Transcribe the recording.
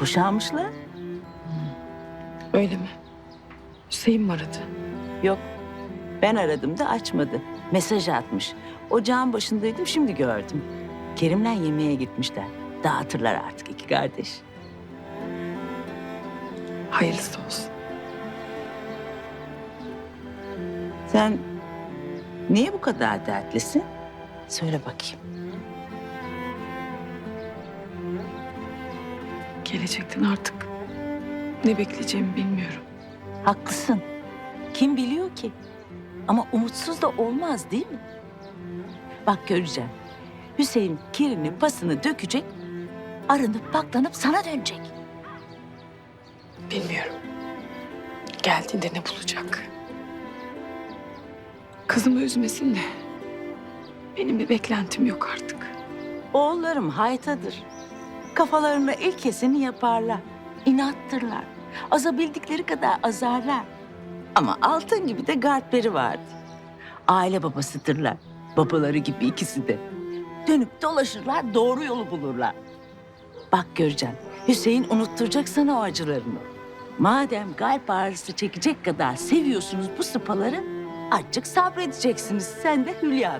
Boşanmışlar. Öyle mi? Hüseyin mi aradı? Yok. Ben aradım da açmadı. Mesaj atmış. Ocağın başındaydım şimdi gördüm. Kerim'le yemeğe gitmişler. Dağıtırlar artık iki kardeş. Hayırlısı olsun. Sen niye bu kadar dertlisin? Söyle bakayım. Gelecekten artık ne bekleyeceğimi bilmiyorum. Haklısın. Kim biliyor ki? Ama umutsuz da olmaz değil mi? Bak göreceğim. Hüseyin kirini pasını dökecek. Arınıp baklanıp sana dönecek. Bilmiyorum. Geldiğinde ne bulacak? Kızımı üzmesin de. Benim bir beklentim yok artık. Oğullarım haytadır. Kafalarına ilk keseni yaparlar. İnattırlar. Azabildikleri kadar azarlar. Ama altın gibi de galpleri vardır. Aile babasıdırlar. Babaları gibi ikisi de. Dönüp dolaşırlar, doğru yolu bulurlar. Bak göreceğim, Hüseyin unutturacak sana o acılarını. Madem kalp ağrısı çekecek kadar seviyorsunuz bu sıpaları, azıcık sabredeceksiniz sen de Hülya'da.